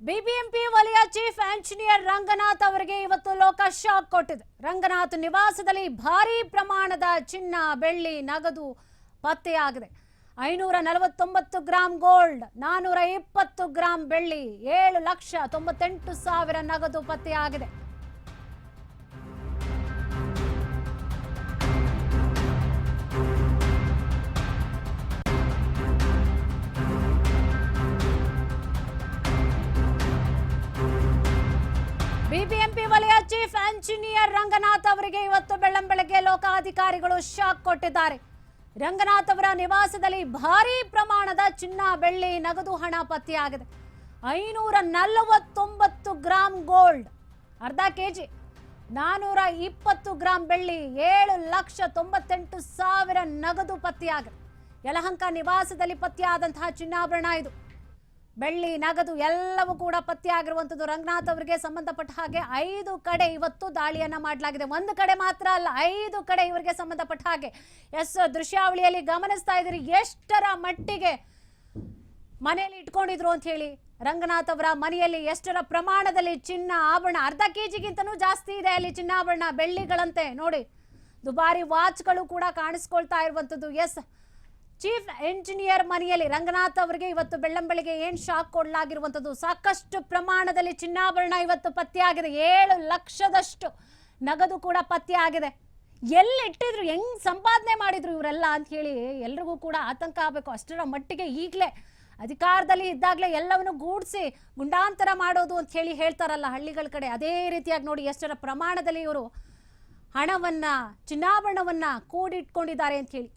BBMP ವಲಯ chief engineer Ranganath ಅವರಿಗೆ ಇವತ್ತು ಲೋಕ ಶಾಕ್ ಕೊಟ್ಟಿದೆ. ರಂಗನಾಥ್ ನಿವಾಸದಲ್ಲಿ ಭಾರೀ ಪ್ರಮಾಣದ ಚಿನ್ನ, ಬೆಳ್ಳಿ, ನಗದು ಪತ್ತೆಯಾಗಿದೆ. ಐನೂರ ನಲವತ್ತೊಂಬತ್ತು ಗ್ರಾಂ ಗೋಲ್ಡ್, ನಾನೂರ ಇಪ್ಪತ್ತು ಗ್ರಾಂ ಬೆಳ್ಳಿ, ಏಳು ಲಕ್ಷ ತೊಂಬತ್ತೆಂಟು ಸಾವಿರ ನಗದು ಪತ್ತೆಯಾಗಿದೆ. ಬಿಬಿಎಂಪಿ ವಲಯ ಚೀಫ್ ಎಂಜಿನಿಯರ್ ರಂಗನಾಥ್ ಅವರಿಗೆ ಇವತ್ತು ಬೆಳ್ಳಂಬೆಳಗ್ಗೆ ಲೋಕಾಧಿಕಾರಿಗಳು ಶಾಕ್ ಕೊಟ್ಟಿದ್ದಾರೆ. ರಂಗನಾಥ್ ಅವರ ನಿವಾಸದಲ್ಲಿ ಭಾರಿ ಪ್ರಮಾಣದ ಚಿನ್ನ ಬೆಳ್ಳಿ ನಗದು ಹಣ ಪತ್ತೆಯಾಗಿದೆ. ಐನೂರ ನಲವತ್ತೊಂಬತ್ತು ಗ್ರಾಂ ಗೋಲ್ಡ್, ಅರ್ಧ ಕೆಜಿ ನಾನೂರ ಇಪ್ಪತ್ತು ಗ್ರಾಂ ಬೆಳ್ಳಿ ಏಳು ಲಕ್ಷ ತೊಂಬತ್ತೆಂಟು ಸಾವಿರ ನಗದು ಪತ್ತೆಯಾಗಿದೆ. ಯಲಹಂಕ ನಿವಾಸದಲ್ಲಿ ಪತ್ತೆಯಾದಂತಹ ಚಿನ್ನಾಭರಣ ಇದು. ಬೆಳ್ಳಿ, ನಗದು ಎಲ್ಲವೂ ಕೂಡ ಪತ್ತೆಯಾಗಿರುವಂಥದ್ದು ರಂಗನಾಥ್ ಅವರಿಗೆ. ಸಂಬಂಧಪಟ್ಟ ಹಾಗೆ ಐದು ಕಡೆ ಇವತ್ತು ದಾಳಿಯನ್ನ ಮಾಡಲಾಗಿದೆ. ಒಂದು ಕಡೆ ಮಾತ್ರ ಅಲ್ಲ, ಐದು ಕಡೆ ಇವರಿಗೆ ಸಂಬಂಧಪಟ್ಟ ಹಾಗೆ. ಎಸ್, ದೃಶ್ಯಾವಳಿಯಲ್ಲಿ ಗಮನಿಸ್ತಾ ಇದ್ದೀರಿ, ಎಷ್ಟರ ಮಟ್ಟಿಗೆ ಮನೆಯಲ್ಲಿ ಇಟ್ಕೊಂಡಿದ್ರು ಅಂತ ಹೇಳಿ ರಂಗನಾಥ್ ಅವರ ಮನೆಯಲ್ಲಿ ಎಷ್ಟರ ಪ್ರಮಾಣದಲ್ಲಿ ಚಿನ್ನ, ಆಭರಣ, ಅರ್ಧ ಕೆಜಿಗಿಂತನೂ ಜಾಸ್ತಿ ಇದೆ ಅಲ್ಲಿ ಚಿನ್ನಾಭರಣ ಬೆಳ್ಳಿಗಳಂತೆ. ನೋಡಿ, ದುಬಾರಿ ವಾಚ್ಗಳು ಕೂಡ ಕಾಣಿಸ್ಕೊಳ್ತಾ ಇರುವಂಥದ್ದು. ಎಸ್ ಚೀಫ್ ಎಂಜಿನಿಯರ್ ಮನೆಯಲ್ಲಿ ರಂಗನಾಥ್ ಅವರಿಗೆ ಇವತ್ತು ಬೆಳ್ಳಂಬಳಿಗೆ ಏನ್ ಶಾಕ್ ಕೊಡಲಾಗಿರುವಂತದ್ದು ಸಾಕಷ್ಟು ಪ್ರಮಾಣದಲ್ಲಿ ಚಿನ್ನಾಭರಣ ಇವತ್ತು ಪತ್ತೆಯಾಗಿದೆ. ಏಳು ಲಕ್ಷದಷ್ಟು ನಗದು ಕೂಡ ಪತ್ತೆಯಾಗಿದೆ. ಎಲ್ಲಿ ಇಟ್ಟಿದ್ರು ಹೆಂಗ್ ಸಂಪಾದನೆ ಮಾಡಿದ್ರು ಇವರೆಲ್ಲ ಅಂತ ಹೇಳಿ ಎಲ್ರಿಗೂ ಕೂಡ ಆತಂಕ ಆಗಬೇಕು. ಅಷ್ಟರ ಮಟ್ಟಿಗೆ ಈಗಲೇ ಅಧಿಕಾರದಲ್ಲಿ ಇದ್ದಾಗಲೇ ಎಲ್ಲವನ್ನು ಗೂಡಿಸಿ ಗುಂಡಾಂತರ ಮಾಡೋದು ಅಂತ ಹೇಳಿ ಹೇಳ್ತಾರಲ್ಲ ಹಳ್ಳಿಗಳ ಕಡೆ. ಅದೇ ರೀತಿಯಾಗಿ ನೋಡಿ ಎಷ್ಟರ ಪ್ರಮಾಣದಲ್ಲಿ ಇವರು ಹಣವನ್ನ, ಚಿನ್ನಾಭರಣವನ್ನ ಕೂಡಿಟ್ಕೊಂಡಿದ್ದಾರೆ ಅಂತ ಹೇಳಿ.